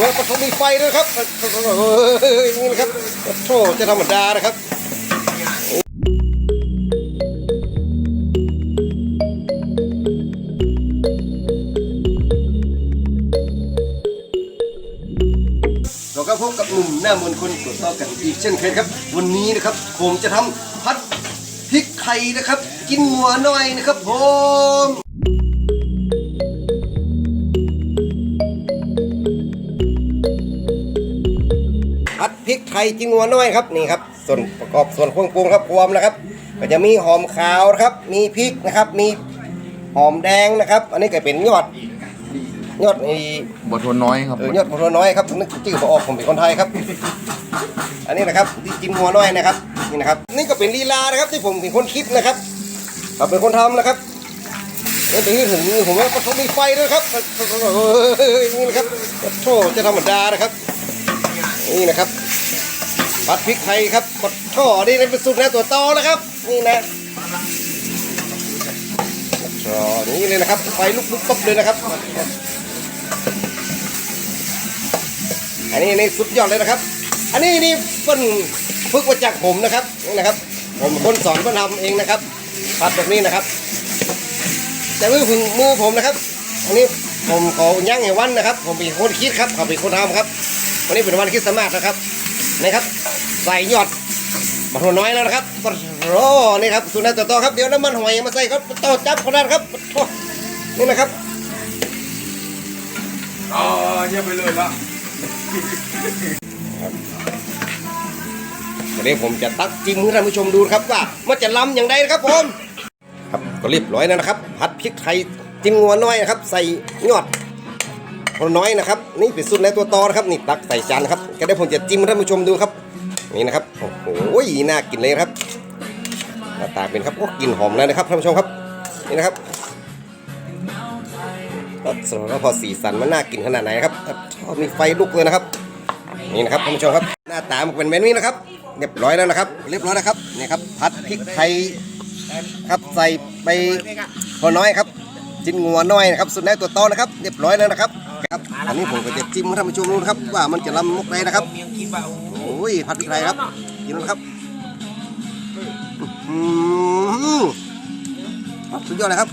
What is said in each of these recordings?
ว่าต้องมีไฟด้วยครับเฮ้ยนี่นะครับโธ่จะธรรมดานะครับเราก็พบกับหนุ่มหน้ามนคนตรวจสอบกันอีกเช่นเคยครับ วันนี้นะครับผมจะทำพัดพริกไทยนะครับ กินหัวหน่อยนะครับผม ริกไทยกินหัวน้อยครับนี่ครับส่วนประกอบส่วนเครื่องปรุงครับพร้อมนะครับ ก็จะมีหอมขาวนะครับ มีพริกนะครับ มีหอมแดงนะครับ อันนี้ก็เป็นยอดยอดไอ้บทวนน้อยครับเออยอดหัวน้อยครับนึกชื่อพอออกผมเป็นคนไทยครับ อันนี้นะครับที่กินหัวน้อยนะครับนี่นะครับ นี่ก็เป็นลีลานะครับที่ผมเป็นคนคิดนะครับเราเป็นคนทำนะครับแล้วถึงถึงผมว่าต้องมีไฟด้วยครับเฮ้ยนี่นะครับโธ่จะธรรมดานะครับ นี่นะครับผัดพริกไทยครับกดท่อนี่เป็นสูตรนะตัวตอนะครับ นี่นะท่อนี่เลยนะครับไฟลุกลุกปั๊บเลยนะครับ อันนี้นี่สุดยอดเลยนะครับ อันนี้นี่เพิ่นฝึกมาจากผมนะครับนี่นะครับ ผมคนสอนเพิ่นทำเองนะครับผัดแบบนี้นะครับ แต่มือถึงมือผมนะครับ อันนี้ผมขอย่างให้วันนะครับ ผมเป็นคนคิดครับเขาเป็นคนทำครับ วันนี้เป็นวันคริดสต์มาสนะครับนะครับ ใส่ยอดมาโทน้อยแล้วนะครับโอ้นี่ครับสุนัขตัวโตครับเดี๋ยวน้ำมันหอยมาใส่ครับโตจับคนนั้นครับโถ่นี่นะครับอ๋อเยี่ยมไปเลยละวันนี้ผมจะตักจิ้มให้ท่านผู้ชมดูนะครับว่ามันจะล้ำอย่างไรนะครับผมครับก็เรียบร้อยแล้วนะครับผัดพริกไทยจิ้มงัวน้อยนะครับ ใส่ยอด คนน้อยนะครับ นี่เป็นสูตรในตัวตอนะครับนี่ตักใส่จานนะครับก็ได้ผมจะจิ้มท่านผู้ชมดูครับนี่นะครับโอ้โหน่ากินเลยครับหน้าตาเป็นครับโอ้กลิ่นหอมแล้วนะครับท่านผู้ชมครับนี่นะครับก็สำหรับพอสีสันมันน่ากินขนาดไหนนะครับชอบมีไฟลุกเลยนะครับนี่นะครับท่านผู้ชมครับ หน้าตามันเป็นแบบนี้นะครับเรียบร้อยแล้วนะครับ เรียบร้อยแล้วครับนี่ครับผัดพริกไทยครับใส่ไปพอน้อยครับ จิ้นงัวน้อยนะครับสุดแรกตัวโตนะครับ เรียบร้อยแล้วนะครับ ครับอันนี้ผมก็จะจิ้มท่านผู้ชมดูนะครับ ว่ามันจะลำมุกได้นะครับโอ้ยผัดพริกไทยครับกินแล้วครับอืมสุดยอดเลยครับ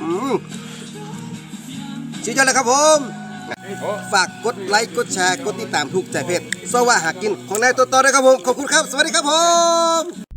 อืมสุดยอดเลยครับผมฝากกดไลค์กดแชร์กดติดตามทุกใจเพจสว่าหากินของนายตัวต่อด้วยครับผมขอบคุณครับ สวัสดีครับผม